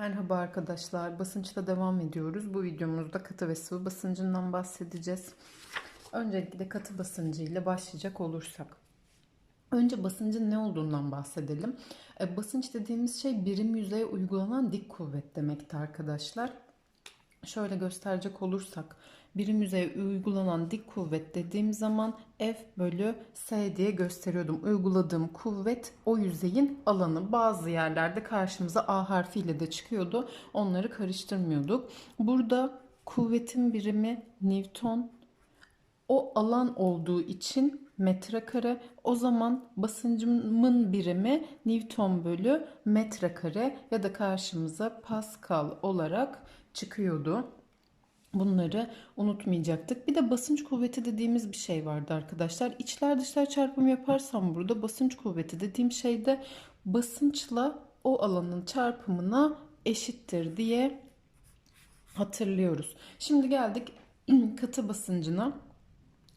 Merhaba arkadaşlar. Basınçla devam ediyoruz. Bu videomuzda katı ve sıvı basıncından bahsedeceğiz. Öncelikle katı basıncı ile başlayacak olursak. Önce basıncın ne olduğundan bahsedelim. E, basınç dediğimiz şey birim yüzeye uygulanan dik kuvvet demekti arkadaşlar. Şöyle gösterecek olursak birim yüzeye uygulanan dik kuvvet dediğim zaman F bölü S diye gösteriyordum. Uyguladığım kuvvet o yüzeyin alanı. Bazı yerlerde karşımıza A harfiyle de çıkıyordu. Onları karıştırmıyorduk. Burada kuvvetin birimi Newton. O alan olduğu için metrekare. O zaman basıncımın birimi Newton bölü metrekare ya da karşımıza Pascal olarak çıkıyordu. Bunları unutmayacaktık. Bir de basınç kuvveti dediğimiz bir şey vardı arkadaşlar. İçler dışlar çarpımı yaparsam burada basınç kuvveti dediğim şey de basınçla o alanın çarpımına eşittir diye hatırlıyoruz. Şimdi geldik katı basıncına.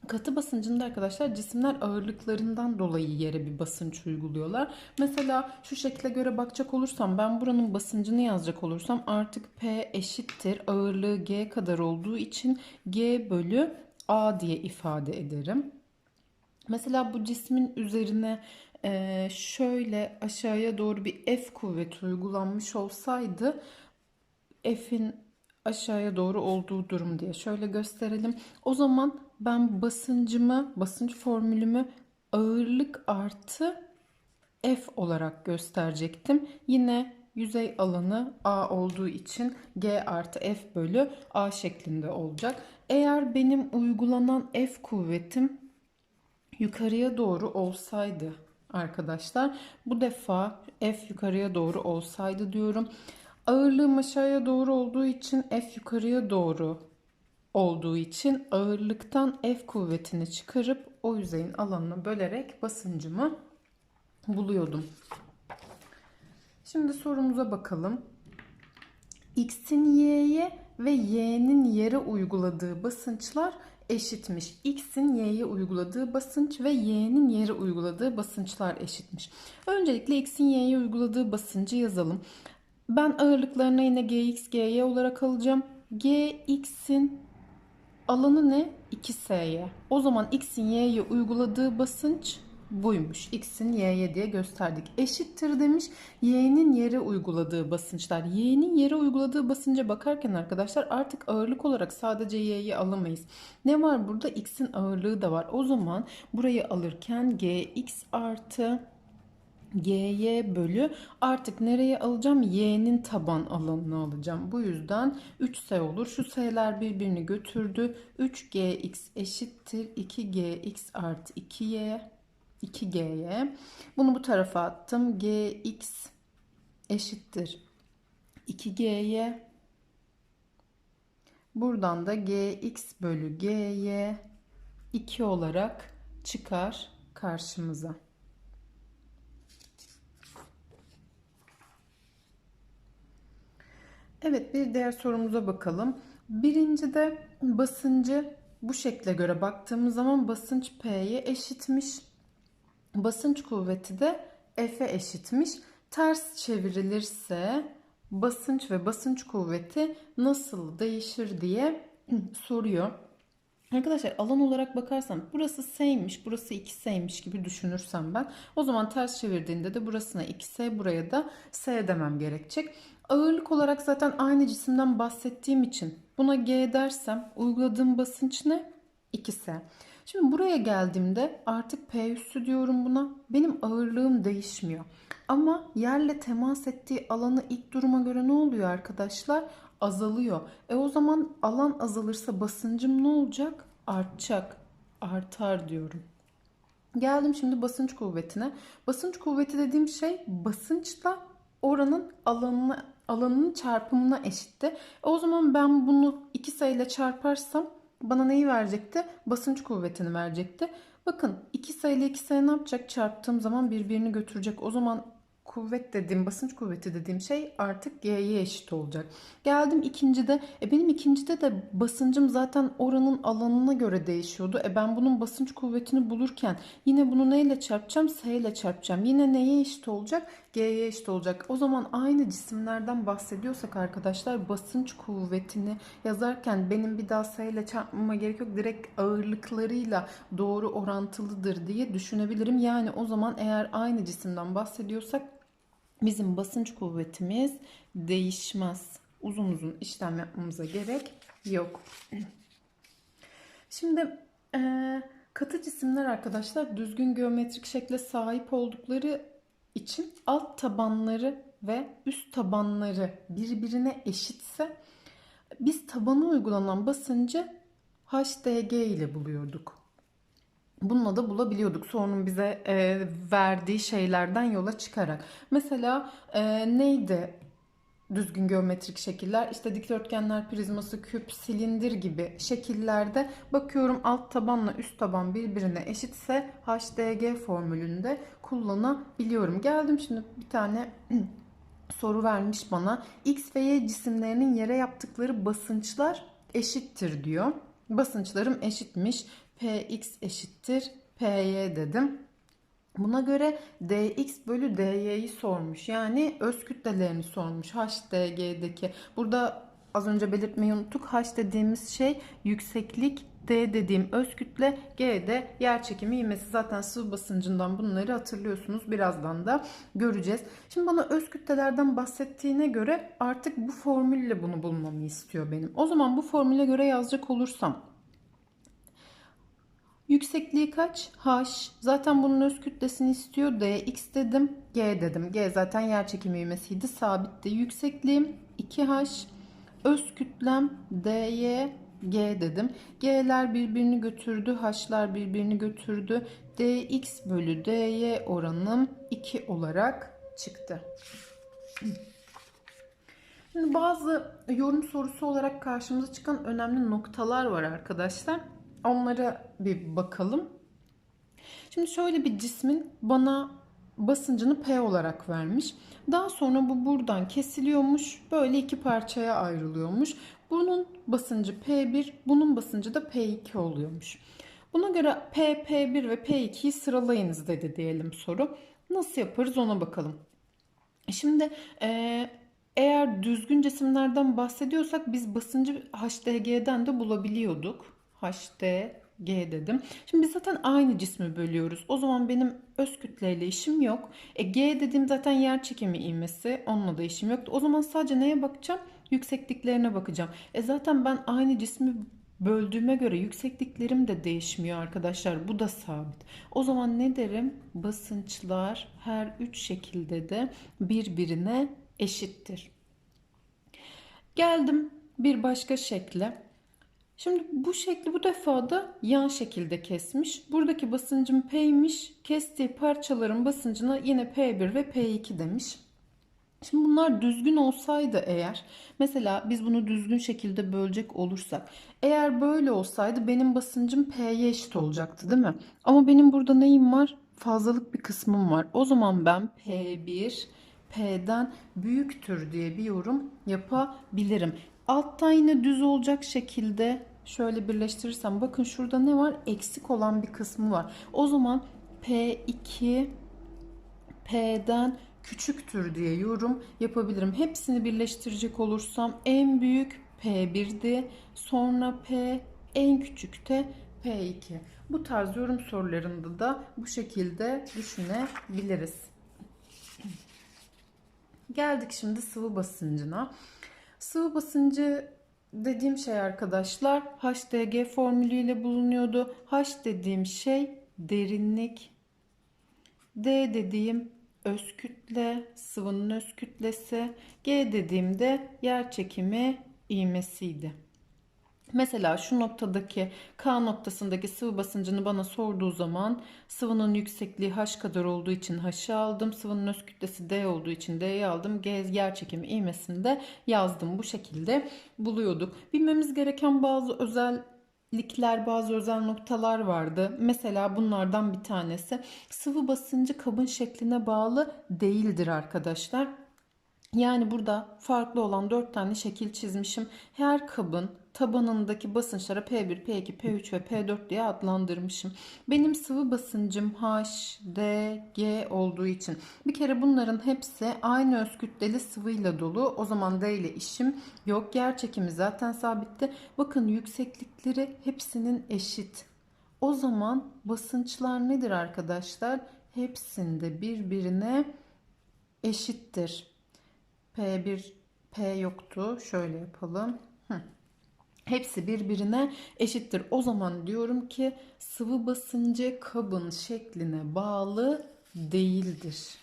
Katı basıncında arkadaşlar cisimler ağırlıklarından dolayı yere bir basınç uyguluyorlar. Mesela şu şekle göre bakacak olursam ben buranın basıncını yazacak olursam artık P eşittir ağırlığı G kadar olduğu için G bölü A diye ifade ederim. Mesela bu cismin üzerine e, şöyle aşağıya doğru bir F kuvveti uygulanmış olsaydı F'in aşağıya doğru olduğu durum diye şöyle gösterelim. O zaman ben basıncımı, basınç formülümü ağırlık artı F olarak gösterecektim. Yine yüzey alanı A olduğu için G artı F bölü A şeklinde olacak. Eğer benim uygulanan F kuvvetim yukarıya doğru olsaydı arkadaşlar bu defa F yukarıya doğru olsaydı diyorum. Ağırlığım aşağıya doğru olduğu için F yukarıya doğru olduğu için ağırlıktan F kuvvetini çıkarıp o yüzeyin alanını bölerek basıncımı buluyordum. Şimdi sorumuza bakalım. X'in Y'ye ve Y'nin yere uyguladığı basınçlar eşitmiş. X'in Y'ye uyguladığı basınç ve Y'nin yere uyguladığı basınçlar eşitmiş. Öncelikle X'in Y'ye uyguladığı basıncı yazalım. Ben ağırlıklarına yine Gx, Gy olarak alacağım. Gx'in alanı ne? 2S'ye. O zaman X'in Y'ye uyguladığı basınç buymuş. X'in Y'ye diye gösterdik. Eşittir demiş. Y'nin yere uyguladığı basınçlar. Y'nin yere uyguladığı basınca bakarken arkadaşlar artık ağırlık olarak sadece Y'yi alamayız. Ne var burada? X'in ağırlığı da var. O zaman burayı alırken Gx artı G'ye bölü artık nereye alacağım? Y'nin taban alanını alacağım. Bu yüzden 3S olur. Şu S'ler birbirini götürdü. 3GX eşittir 2GX artı 2Y 2G'ye. Bunu bu tarafa attım. GX eşittir 2G'ye. Buradan da GX bölü GY 2 olarak çıkar karşımıza. Evet bir diğer sorumuza bakalım. Birincide basıncı bu şekle göre baktığımız zaman basınç P'ye eşitmiş. Basınç kuvveti de F'e eşitmiş. Ters çevrilirse basınç ve basınç kuvveti nasıl değişir diye soruyor. Arkadaşlar alan olarak bakarsam burası S'ymiş, burası 2S'ymiş gibi düşünürsem ben o zaman ters çevirdiğinde de burasına 2S buraya da S demem gerekecek. Ağırlık olarak zaten aynı cisimden bahsettiğim için buna G dersem uyguladığım basınç ne? 2S. Şimdi buraya geldiğimde artık P üssü diyorum buna. Benim ağırlığım değişmiyor. Ama yerle temas ettiği alanı ilk duruma göre ne oluyor arkadaşlar? Azalıyor. E o zaman alan azalırsa basıncım ne olacak? Artacak. Artar diyorum. Geldim şimdi basınç kuvvetine. Basınç kuvveti dediğim şey basınçla oranın alanına, alanının çarpımına eşitti. E o zaman ben bunu iki sayıyla çarparsam bana neyi verecekti? Basınç kuvvetini verecekti. Bakın iki sayıyla iki sayı ne yapacak? Çarptığım zaman birbirini götürecek. O zaman kuvvet dediğim, basınç kuvveti dediğim şey artık G'ye eşit olacak. Geldim ikincide. E benim ikincide de basıncım zaten oranın alanına göre değişiyordu. E ben bunun basınç kuvvetini bulurken yine bunu neyle çarpacağım? S ile çarpacağım. Yine neye eşit olacak? G'ye eşit olacak. O zaman aynı cisimlerden bahsediyorsak arkadaşlar basınç kuvvetini yazarken benim bir daha sayıyla çarpmama gerek yok. Direkt ağırlıklarıyla doğru orantılıdır diye düşünebilirim. Yani o zaman eğer aynı cisimden bahsediyorsak bizim basınç kuvvetimiz değişmez. Uzun uzun işlem yapmamıza gerek yok. Şimdi eee, katı cisimler arkadaşlar düzgün geometrik şekle sahip oldukları için alt tabanları ve üst tabanları birbirine eşitse biz tabana uygulanan basıncı HDG ile buluyorduk. Bununla da bulabiliyorduk sorunun bize e, verdiği şeylerden yola çıkarak. Mesela e, neydi düzgün geometrik şekiller? İşte dikdörtgenler, prizması, küp, silindir gibi şekillerde bakıyorum alt tabanla üst taban birbirine eşitse HDG formülünde kullanabiliyorum. Geldim şimdi bir tane soru vermiş bana. X ve Y cisimlerinin yere yaptıkları basınçlar eşittir diyor. Basınçlarım eşitmiş. Px eşittir Py dedim. Buna göre dx bölü dy'yi sormuş. Yani öz kütlelerini sormuş. HDG'deki. Burada az önce belirtmeyi unuttuk. H dediğimiz şey yükseklik, D dediğim öz kütle, G de yer çekimi ivmesi. Zaten sıvı basıncından bunları hatırlıyorsunuz. Birazdan da göreceğiz. Şimdi bana öz kütlelerden bahsettiğine göre artık bu formülle bunu bulmamı istiyor benim. O zaman bu formüle göre yazacak olursam Yüksekliği kaç? H. Zaten bunun öz kütlesini istiyor. Dx dedim. G dedim. G zaten yer çekimi ivmesiydi. Sabitti. Yüksekliğim 2H. Öz kütlem dy G dedim. G'ler birbirini götürdü. H'lar birbirini götürdü. dx bölü dy oranım 2 olarak çıktı. Şimdi bazı yorum sorusu olarak karşımıza çıkan önemli noktalar var arkadaşlar. Onlara bir bakalım. Şimdi şöyle bir cismin bana basıncını P olarak vermiş. Daha sonra bu buradan kesiliyormuş. Böyle iki parçaya ayrılıyormuş. Bunun basıncı P1, bunun basıncı da P2 oluyormuş. Buna göre P, P1 ve P2'yi sıralayınız dedi diyelim soru. Nasıl yaparız ona bakalım. Şimdi e, eğer düzgün cisimlerden bahsediyorsak biz basıncı HDG'den de bulabiliyorduk. HDG dedim. Şimdi biz zaten aynı cismi bölüyoruz. O zaman benim öz kütleyle işim yok. E, G dediğim zaten yer çekimi ivmesi. Onunla da işim yoktu. O zaman sadece neye bakacağım? Yüksekliklerine bakacağım. E zaten ben aynı cismi böldüğüme göre yüksekliklerim de değişmiyor arkadaşlar. Bu da sabit. O zaman ne derim? Basınçlar her üç şekilde de birbirine eşittir. Geldim bir başka şekle. Şimdi bu şekli bu defa da yan şekilde kesmiş. Buradaki basıncım P'ymiş. Kestiği parçaların basıncına yine P1 ve P2 demiş. Şimdi bunlar düzgün olsaydı eğer mesela biz bunu düzgün şekilde bölecek olursak eğer böyle olsaydı benim basıncım P'ye eşit olacaktı değil mi? Ama benim burada neyim var? Fazlalık bir kısmım var. O zaman ben P1 P'den büyüktür diye bir yorum yapabilirim. Alttan yine düz olacak şekilde şöyle birleştirirsem bakın şurada ne var? Eksik olan bir kısmı var. O zaman P2 P'den küçüktür diye yorum yapabilirim. Hepsini birleştirecek olursam en büyük P1'di. Sonra P en küçük de P2. Bu tarz yorum sorularında da bu şekilde düşünebiliriz. Geldik şimdi sıvı basıncına. Sıvı basıncı dediğim şey arkadaşlar HDG formülüyle bulunuyordu. H dediğim şey derinlik. D dediğim öz kütle, sıvının öz kütlesi. G dediğimde yer çekimi ivmesiydi. Mesela şu noktadaki K noktasındaki sıvı basıncını bana sorduğu zaman sıvının yüksekliği H kadar olduğu için H'ı aldım. Sıvının öz kütlesi D olduğu için D'yi aldım. G yer çekimi ivmesini de yazdım. Bu şekilde buluyorduk. Bilmemiz gereken bazı özellikler, bazı özel noktalar vardı. Mesela bunlardan bir tanesi sıvı basıncı kabın şekline bağlı değildir arkadaşlar. Yani burada farklı olan dört tane şekil çizmişim. Her kabın tabanındaki basınçlara P1, P2, P3 ve P4 diye adlandırmışım. Benim sıvı basıncım H, D, G olduğu için bir kere bunların hepsi aynı öz kütleli sıvıyla dolu. O zaman D ile işim yok. Yer çekimi zaten sabitti. Bakın yükseklikleri hepsinin eşit. O zaman basınçlar nedir arkadaşlar? Hepsinde birbirine eşittir. P1, P yoktu. Şöyle yapalım. Hı. Hepsi birbirine eşittir. O zaman diyorum ki sıvı basıncı kabın şekline bağlı değildir.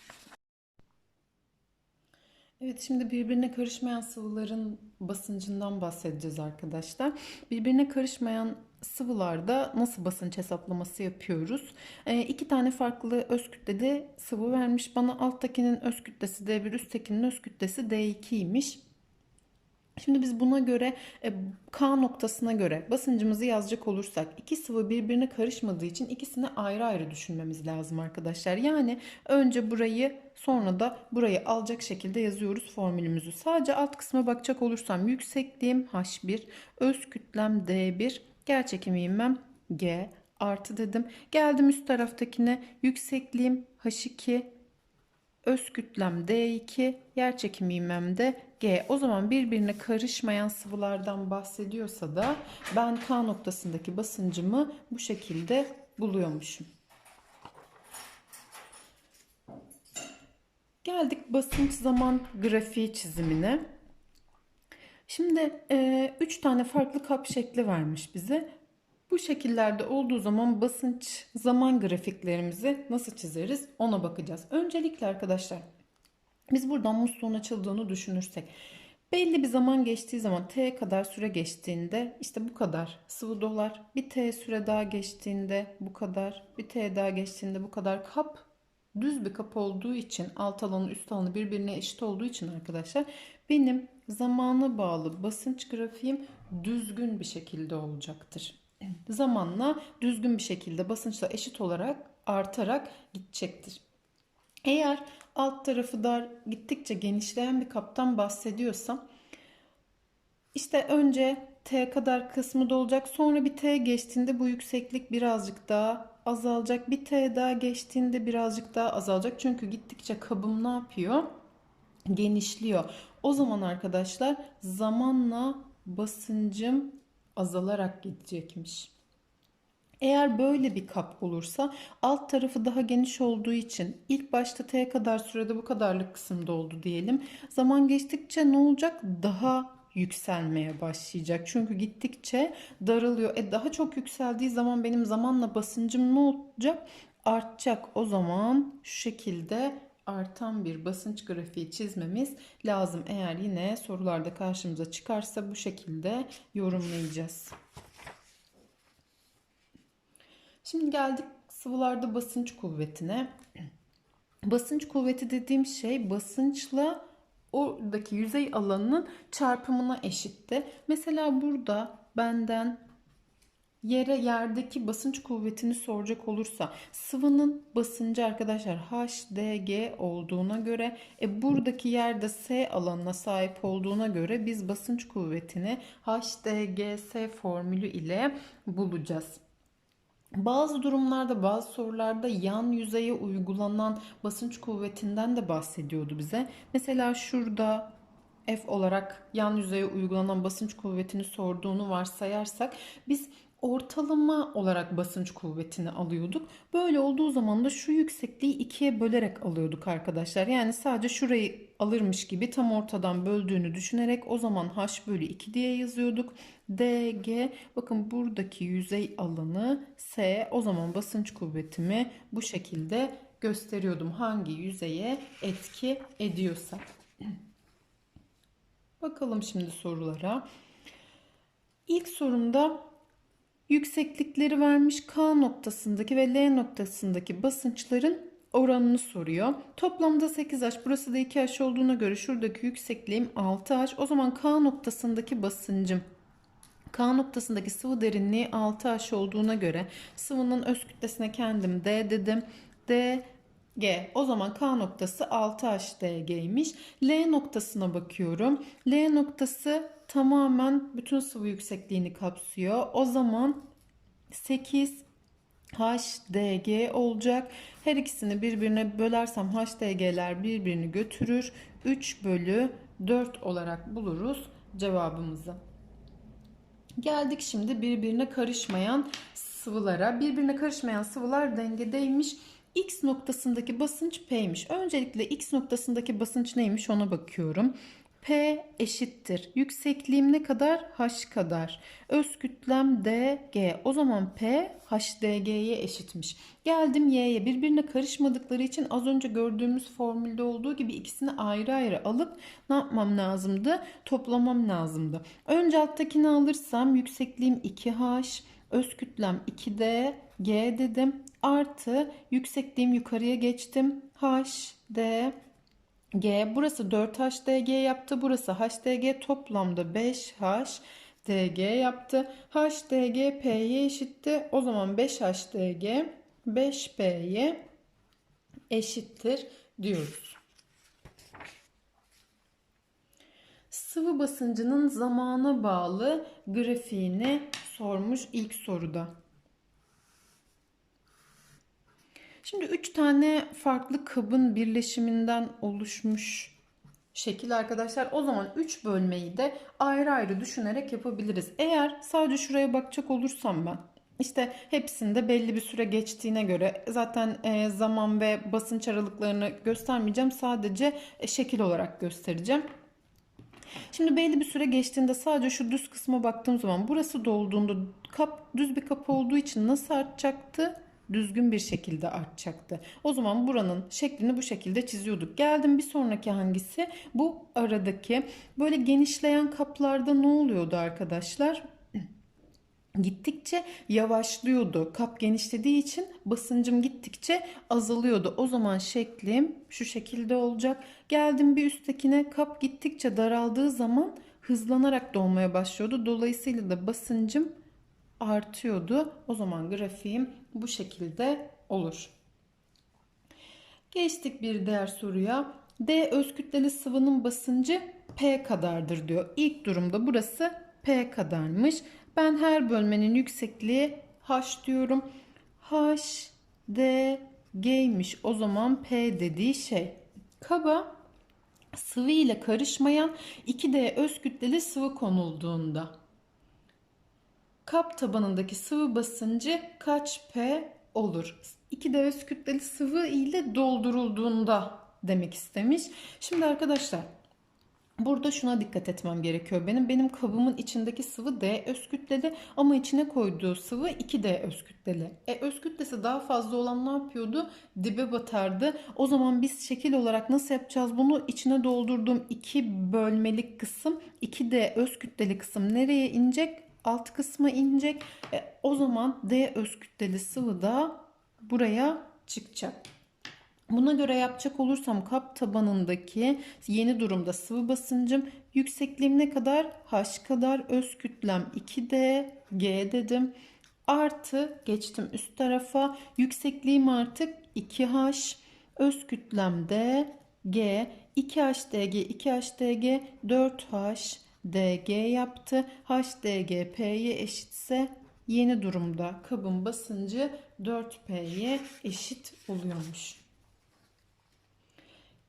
Evet şimdi birbirine karışmayan sıvıların basıncından bahsedeceğiz arkadaşlar. Birbirine karışmayan sıvılarda nasıl basınç hesaplaması yapıyoruz? E, iki tane farklı öz kütlede sıvı vermiş. Bana alttakinin öz kütlesi D1, üsttekinin öz kütlesi D2'ymiş. Şimdi biz buna göre e, K noktasına göre basıncımızı yazacak olursak iki sıvı birbirine karışmadığı için ikisini ayrı ayrı düşünmemiz lazım arkadaşlar. Yani önce burayı sonra da burayı alacak şekilde yazıyoruz formülümüzü. Sadece alt kısma bakacak olursam yüksekliğim H1, öz kütlem D1, gerçekim ivmem G artı dedim. Geldim üst taraftakine yüksekliğim H2, öz kütlem D2, yer çekimi ivmem de G. O zaman birbirine karışmayan sıvılardan bahsediyorsa da ben K noktasındaki basıncımı bu şekilde buluyormuşum. Geldik basınç zaman grafiği çizimine. Şimdi 3 e, tane farklı kap şekli vermiş bize. Bu şekillerde olduğu zaman basınç zaman grafiklerimizi nasıl çizeriz ona bakacağız. Öncelikle arkadaşlar biz buradan musluğun açıldığını düşünürsek belli bir zaman geçtiği zaman t kadar süre geçtiğinde işte bu kadar sıvı dolar. Bir t süre daha geçtiğinde bu kadar. Bir t daha geçtiğinde bu kadar. Kap düz bir kap olduğu için alt alanı üst alanı birbirine eşit olduğu için arkadaşlar benim zamana bağlı basınç grafiğim düzgün bir şekilde olacaktır. Zamanla düzgün bir şekilde basınçla eşit olarak artarak gidecektir. Eğer alt tarafı dar gittikçe genişleyen bir kaptan bahsediyorsam işte önce T kadar kısmı dolacak sonra bir T geçtiğinde bu yükseklik birazcık daha azalacak. Bir T daha geçtiğinde birazcık daha azalacak. Çünkü gittikçe kabım ne yapıyor? Genişliyor. O zaman arkadaşlar zamanla basıncım azalarak gidecekmiş. Eğer böyle bir kap olursa alt tarafı daha geniş olduğu için ilk başta T kadar sürede bu kadarlık kısımda oldu diyelim. Zaman geçtikçe ne olacak? Daha yükselmeye başlayacak. Çünkü gittikçe daralıyor. E daha çok yükseldiği zaman benim zamanla basıncım ne olacak? Artacak. O zaman şu şekilde artan bir basınç grafiği çizmemiz lazım. Eğer yine sorularda karşımıza çıkarsa bu şekilde yorumlayacağız. Şimdi geldik sıvılarda basınç kuvvetine. Basınç kuvveti dediğim şey basınçla oradaki yüzey alanının çarpımına eşitti. Mesela burada benden yere yerdeki basınç kuvvetini soracak olursa sıvının basıncı arkadaşlar HDG olduğuna göre e, buradaki yerde S alanına sahip olduğuna göre biz basınç kuvvetini HDGS formülü ile bulacağız. Bazı durumlarda, bazı sorularda yan yüzeye uygulanan basınç kuvvetinden de bahsediyordu bize. Mesela şurada F olarak yan yüzeye uygulanan basınç kuvvetini sorduğunu varsayarsak biz ortalama olarak basınç kuvvetini alıyorduk. Böyle olduğu zaman da şu yüksekliği ikiye bölerek alıyorduk arkadaşlar. Yani sadece şurayı alırmış gibi tam ortadan böldüğünü düşünerek o zaman h bölü 2 diye yazıyorduk. dg bakın buradaki yüzey alanı s o zaman basınç kuvvetimi bu şekilde gösteriyordum. Hangi yüzeye etki ediyorsa. Bakalım şimdi sorulara. İlk sorumda yükseklikleri vermiş K noktasındaki ve L noktasındaki basınçların oranını soruyor. Toplamda 8H burası da 2H olduğuna göre şuradaki yüksekliğim 6H. O zaman K noktasındaki basıncım K noktasındaki sıvı derinliği 6H olduğuna göre sıvının öz kütlesine kendim D dedim. D G. O zaman K noktası 6HDG'ymiş. L noktasına bakıyorum. L noktası tamamen bütün sıvı yüksekliğini kapsıyor. O zaman 8 HDG olacak. Her ikisini birbirine bölersem HDG'ler birbirini götürür. 3 bölü 4 olarak buluruz cevabımızı. Geldik şimdi birbirine karışmayan sıvılara. Birbirine karışmayan sıvılar dengedeymiş. X noktasındaki basınç P'ymiş. Öncelikle X noktasındaki basınç neymiş ona bakıyorum. P eşittir. Yüksekliğim ne kadar? H kadar. Öz kütlem DG. O zaman P HDG'ye eşitmiş. Geldim Y'ye. Birbirine karışmadıkları için az önce gördüğümüz formülde olduğu gibi ikisini ayrı ayrı alıp ne yapmam lazımdı? Toplamam lazımdı. Önce alttakini alırsam yüksekliğim 2H, öz kütlem 2D, G dedim. Artı yüksekliğim yukarıya geçtim. H, D, G. Burası 4HDG yaptı. Burası HDG toplamda 5HDG yaptı. HDG P'ye eşitti. O zaman 5HDG 5P'ye eşittir diyoruz. Sıvı basıncının zamana bağlı grafiğini sormuş ilk soruda. Şimdi üç tane farklı kabın birleşiminden oluşmuş şekil arkadaşlar. O zaman 3 bölmeyi de ayrı ayrı düşünerek yapabiliriz. Eğer sadece şuraya bakacak olursam ben işte hepsinde belli bir süre geçtiğine göre zaten e, zaman ve basınç aralıklarını göstermeyeceğim. Sadece e, şekil olarak göstereceğim. Şimdi belli bir süre geçtiğinde sadece şu düz kısma baktığım zaman burası dolduğunda kap düz bir kapı olduğu için nasıl artacaktı? Düzgün bir şekilde artacaktı. O zaman buranın şeklini bu şekilde çiziyorduk. Geldim bir sonraki hangisi? Bu aradaki böyle genişleyen kaplarda ne oluyordu arkadaşlar? gittikçe yavaşlıyordu. Kap genişlediği için basıncım gittikçe azalıyordu. O zaman şeklim şu şekilde olacak. Geldim bir üsttekine kap gittikçe daraldığı zaman hızlanarak dolmaya başlıyordu. Dolayısıyla da basıncım artıyordu. O zaman grafiğim bu şekilde olur. Geçtik bir diğer soruya. D öz kütleli sıvının basıncı P kadardır diyor. İlk durumda burası P kadarmış. Ben her bölmenin yüksekliği H diyorum. H, D, G'ymiş. O zaman P dediği şey. Kaba sıvı ile karışmayan 2D öz kütleli sıvı konulduğunda kap tabanındaki sıvı basıncı kaç P olur? 2D öz kütleli sıvı ile doldurulduğunda demek istemiş. Şimdi arkadaşlar Burada şuna dikkat etmem gerekiyor benim. Benim kabımın içindeki sıvı D öz kütleli ama içine koyduğu sıvı 2D öz kütleli. E öz kütlesi daha fazla olan ne yapıyordu? Dibe batardı. O zaman biz şekil olarak nasıl yapacağız bunu? İçine doldurduğum iki bölmelik kısım 2D öz kütleli kısım nereye inecek? Alt kısma inecek. E, o zaman D öz kütleli sıvı da buraya çıkacak. Buna göre yapacak olursam kap tabanındaki yeni durumda sıvı basıncım yüksekliğim ne kadar? H kadar öz kütlem 2D G dedim. Artı geçtim üst tarafa yüksekliğim artık 2H öz kütlem D G 2HDG 2HDG 4H DG yaptı. HDG P'ye eşitse yeni durumda kabın basıncı 4P'ye eşit oluyormuş.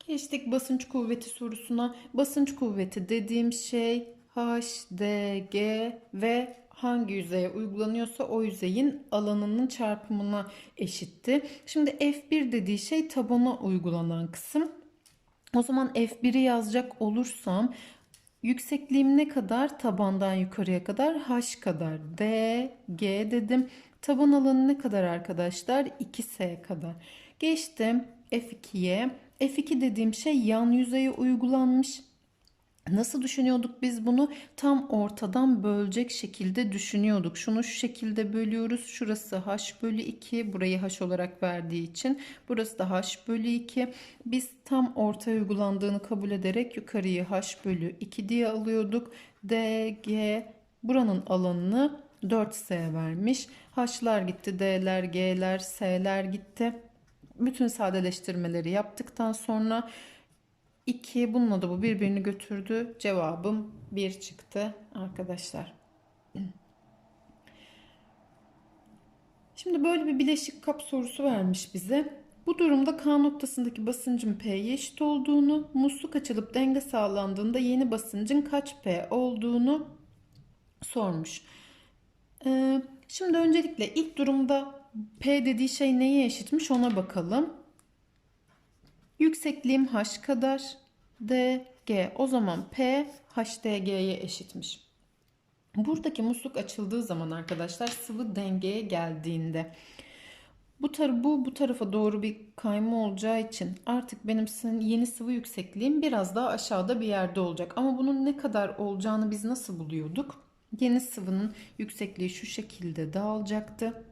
Geçtik basınç kuvveti sorusuna. Basınç kuvveti dediğim şey H, D, ve hangi yüzeye uygulanıyorsa o yüzeyin alanının çarpımına eşitti. Şimdi F1 dediği şey tabana uygulanan kısım. O zaman F1'i yazacak olursam yüksekliğim ne kadar? Tabandan yukarıya kadar H kadar. D, G dedim. Taban alanı ne kadar arkadaşlar? 2S kadar. Geçtim F2'ye. F2 dediğim şey yan yüzeye uygulanmış. Nasıl düşünüyorduk biz bunu? Tam ortadan bölecek şekilde düşünüyorduk. Şunu şu şekilde bölüyoruz. Şurası h bölü 2. Burayı h olarak verdiği için. Burası da h bölü 2. Biz tam orta uygulandığını kabul ederek yukarıyı h bölü 2 diye alıyorduk. D, G buranın alanını 4S vermiş. H'lar gitti, D'ler, G'ler, S'ler gitti. Bütün sadeleştirmeleri yaptıktan sonra 2 bununla da bu birbirini götürdü. Cevabım 1 çıktı arkadaşlar. Şimdi böyle bir bileşik kap sorusu vermiş bize. Bu durumda K noktasındaki basıncın P'ye eşit olduğunu, musluk açılıp denge sağlandığında yeni basıncın kaç P olduğunu sormuş. Ee, şimdi öncelikle ilk durumda P dediği şey neye eşitmiş ona bakalım. Yüksekliğim H kadar DG. O zaman P HDG'ye eşitmiş. Buradaki musluk açıldığı zaman arkadaşlar sıvı dengeye geldiğinde bu tar bu bu tarafa doğru bir kayma olacağı için artık benim yeni sıvı yüksekliğim biraz daha aşağıda bir yerde olacak. Ama bunun ne kadar olacağını biz nasıl buluyorduk? Yeni sıvının yüksekliği şu şekilde dağılacaktı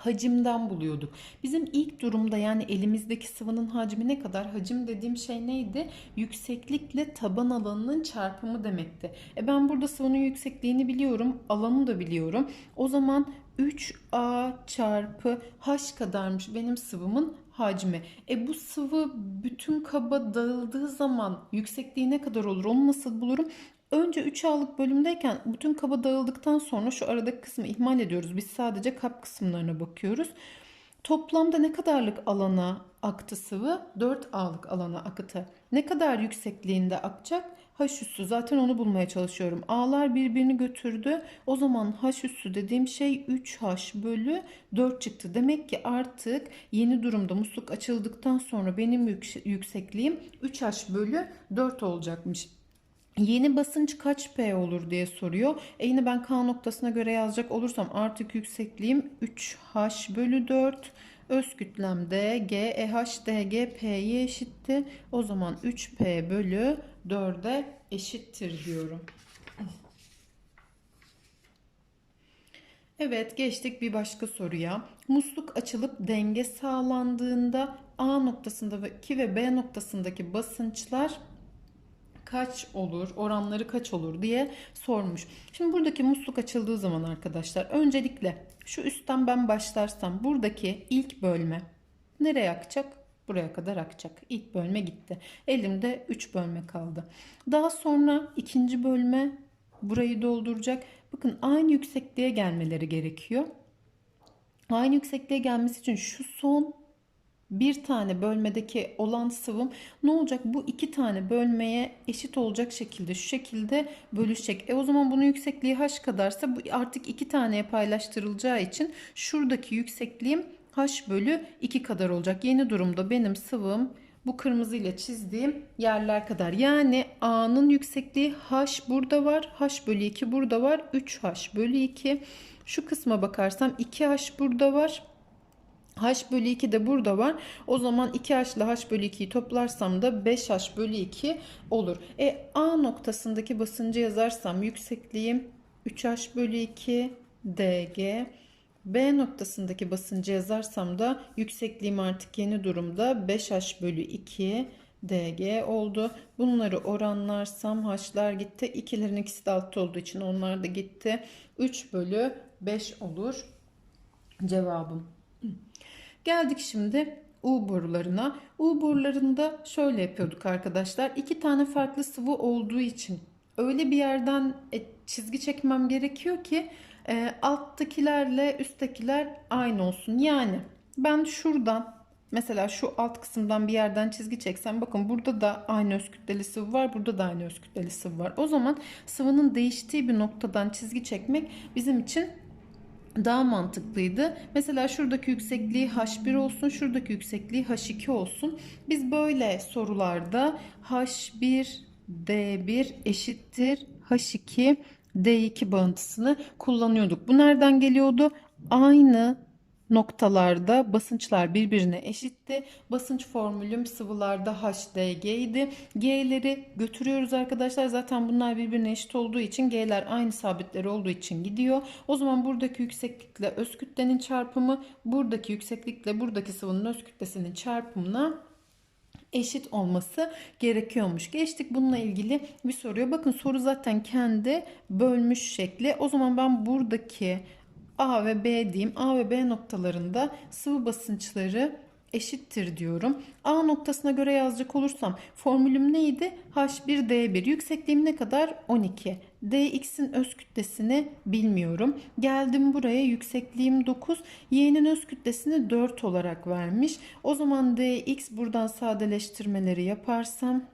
hacimden buluyorduk. Bizim ilk durumda yani elimizdeki sıvının hacmi ne kadar? Hacim dediğim şey neydi? Yükseklikle taban alanının çarpımı demekti. E ben burada sıvının yüksekliğini biliyorum, alanı da biliyorum. O zaman 3A çarpı H kadarmış benim sıvımın hacmi. E bu sıvı bütün kaba dağıldığı zaman yüksekliği ne kadar olur? Onu nasıl bulurum? Önce 3 A'lık bölümdeyken bütün kaba dağıldıktan sonra şu aradaki kısmı ihmal ediyoruz. Biz sadece kap kısımlarına bakıyoruz. Toplamda ne kadarlık alana aktı sıvı? 4 A'lık alana akıtı. Ne kadar yüksekliğinde akacak? H üssü zaten onu bulmaya çalışıyorum. A'lar birbirini götürdü. O zaman H üssü dediğim şey 3H bölü 4 çıktı. Demek ki artık yeni durumda musluk açıldıktan sonra benim yüksekliğim 3H bölü 4 olacakmış. Yeni basınç kaç P olur diye soruyor. E yine ben K noktasına göre yazacak olursam artık yüksekliğim 3H bölü 4. Öz kütlem D, G, EH, DG, P'ye eşitti. O zaman 3P bölü 4'e eşittir diyorum. Evet geçtik bir başka soruya. Musluk açılıp denge sağlandığında A noktasındaki ve B noktasındaki basınçlar kaç olur, oranları kaç olur diye sormuş. Şimdi buradaki musluk açıldığı zaman arkadaşlar öncelikle şu üstten ben başlarsam buradaki ilk bölme nereye akacak? Buraya kadar akacak. İlk bölme gitti. Elimde 3 bölme kaldı. Daha sonra ikinci bölme burayı dolduracak. Bakın aynı yüksekliğe gelmeleri gerekiyor. Aynı yüksekliğe gelmesi için şu son bir tane bölmedeki olan sıvım ne olacak? Bu iki tane bölmeye eşit olacak şekilde şu şekilde bölüşecek. E o zaman bunun yüksekliği h kadarsa bu artık iki taneye paylaştırılacağı için şuradaki yüksekliğim h bölü 2 kadar olacak. Yeni durumda benim sıvım bu kırmızı ile çizdiğim yerler kadar. Yani A'nın yüksekliği H burada var. H bölü 2 burada var. 3H bölü 2. Şu kısma bakarsam 2H burada var h bölü 2 de burada var. O zaman 2h ile h bölü 2'yi toplarsam da 5h bölü 2 olur. E A noktasındaki basıncı yazarsam yüksekliğim 3h bölü 2 dg. B noktasındaki basıncı yazarsam da yüksekliğim artık yeni durumda 5h bölü 2 dg oldu. Bunları oranlarsam h'lar gitti. İkilerin ikisi de altta olduğu için onlar da gitti. 3 bölü 5 olur cevabım. Geldik şimdi U borularına. U borularında şöyle yapıyorduk arkadaşlar. İki tane farklı sıvı olduğu için öyle bir yerden e, çizgi çekmem gerekiyor ki e, alttakilerle üsttekiler aynı olsun. Yani ben şuradan mesela şu alt kısımdan bir yerden çizgi çeksem bakın burada da aynı öz kütleli sıvı var. Burada da aynı öz kütleli sıvı var. O zaman sıvının değiştiği bir noktadan çizgi çekmek bizim için daha mantıklıydı. Mesela şuradaki yüksekliği H1 olsun, şuradaki yüksekliği H2 olsun. Biz böyle sorularda H1 D1 eşittir H2 D2 bağıntısını kullanıyorduk. Bu nereden geliyordu? Aynı noktalarda basınçlar birbirine eşitti. Basınç formülüm sıvılarda HDG idi. G'leri götürüyoruz arkadaşlar. Zaten bunlar birbirine eşit olduğu için G'ler aynı sabitleri olduğu için gidiyor. O zaman buradaki yükseklikle öz kütlenin çarpımı buradaki yükseklikle buradaki sıvının öz kütlesinin çarpımına eşit olması gerekiyormuş. Geçtik bununla ilgili bir soruya. Bakın soru zaten kendi bölmüş şekli. O zaman ben buradaki A ve B diyeyim. A ve B noktalarında sıvı basınçları eşittir diyorum. A noktasına göre yazacak olursam formülüm neydi? H1D1 yüksekliğim ne kadar? 12. dx'in öz kütlesini bilmiyorum. Geldim buraya yüksekliğim 9. Y'nin öz kütlesini 4 olarak vermiş. O zaman dx buradan sadeleştirmeleri yaparsam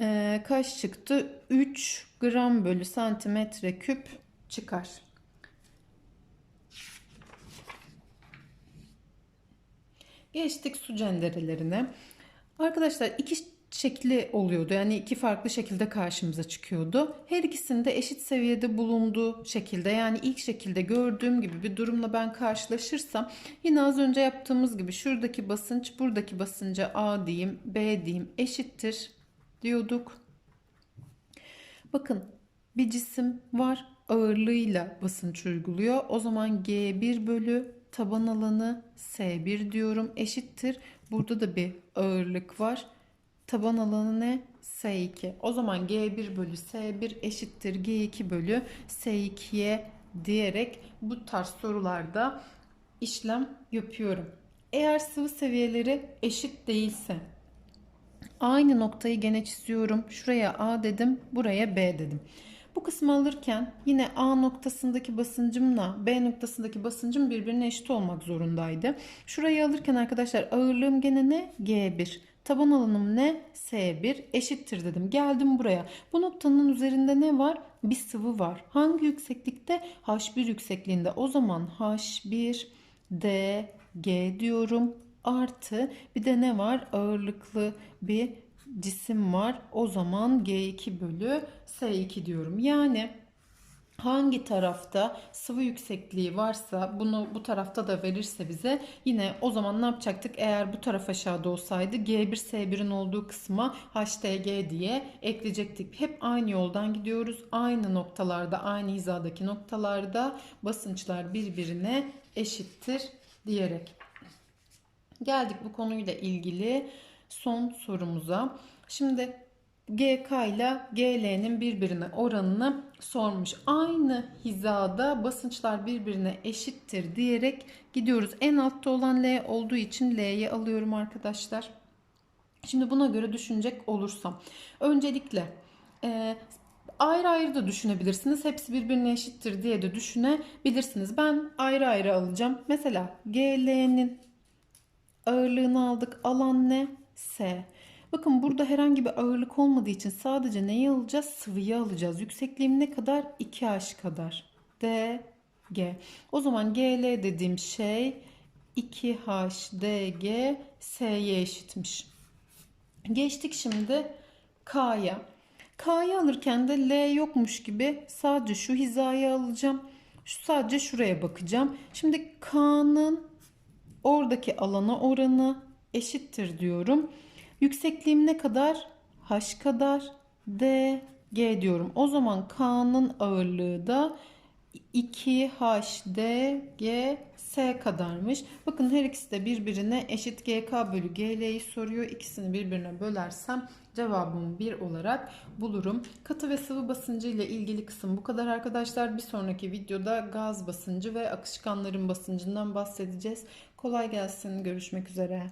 ee, kaç çıktı? 3 gram bölü santimetre küp çıkar. Geçtik su cenderelerine. Arkadaşlar iki şekli oluyordu. Yani iki farklı şekilde karşımıza çıkıyordu. Her ikisinde eşit seviyede bulunduğu şekilde yani ilk şekilde gördüğüm gibi bir durumla ben karşılaşırsam yine az önce yaptığımız gibi şuradaki basınç buradaki basınca A diyeyim B diyeyim eşittir diyorduk. Bakın bir cisim var ağırlığıyla basınç uyguluyor. O zaman G1 bölü taban alanı S1 diyorum eşittir. Burada da bir ağırlık var. Taban alanı ne? S2. O zaman G1 bölü S1 eşittir G2 bölü S2'ye diyerek bu tarz sorularda işlem yapıyorum. Eğer sıvı seviyeleri eşit değilse aynı noktayı gene çiziyorum. Şuraya A dedim, buraya B dedim. Bu kısmı alırken yine A noktasındaki basıncımla B noktasındaki basıncım birbirine eşit olmak zorundaydı. Şurayı alırken arkadaşlar ağırlığım gene ne? G1. Taban alanım ne? S1 eşittir dedim. Geldim buraya. Bu noktanın üzerinde ne var? Bir sıvı var. Hangi yükseklikte? H1 yüksekliğinde. O zaman H1 D G diyorum. Artı bir de ne var? Ağırlıklı bir cisim var. O zaman G2 bölü S2 diyorum. Yani hangi tarafta sıvı yüksekliği varsa bunu bu tarafta da verirse bize yine o zaman ne yapacaktık? Eğer bu taraf aşağıda olsaydı G1 S1'in olduğu kısma HTG diye ekleyecektik. Hep aynı yoldan gidiyoruz. Aynı noktalarda, aynı hizadaki noktalarda basınçlar birbirine eşittir diyerek. Geldik bu konuyla ilgili son sorumuza. Şimdi GK ile GL'nin birbirine oranını sormuş. Aynı hizada basınçlar birbirine eşittir diyerek gidiyoruz. En altta olan L olduğu için L'yi alıyorum arkadaşlar. Şimdi buna göre düşünecek olursam. Öncelikle e, ayrı ayrı da düşünebilirsiniz. Hepsi birbirine eşittir diye de düşünebilirsiniz. Ben ayrı ayrı alacağım. Mesela GL'nin ağırlığını aldık. Alan ne? S. Bakın burada herhangi bir ağırlık olmadığı için sadece neyi alacağız? Sıvıyı alacağız. Yüksekliğim ne kadar? 2H kadar. D, G. O zaman GL dediğim şey 2H, DG, S'ye eşitmiş. Geçtik şimdi K'ya. K'yı alırken de L yokmuş gibi sadece şu hizaya alacağım. Şu sadece şuraya bakacağım. Şimdi K'nın oradaki alana oranı eşittir diyorum. Yüksekliğim ne kadar? H kadar. D, G diyorum. O zaman K'nın ağırlığı da 2H, D, G, S kadarmış. Bakın her ikisi de birbirine eşit GK bölü GL'yi soruyor. İkisini birbirine bölersem cevabımı 1 olarak bulurum. Katı ve sıvı basıncı ile ilgili kısım bu kadar arkadaşlar. Bir sonraki videoda gaz basıncı ve akışkanların basıncından bahsedeceğiz. Kolay gelsin. Görüşmek üzere.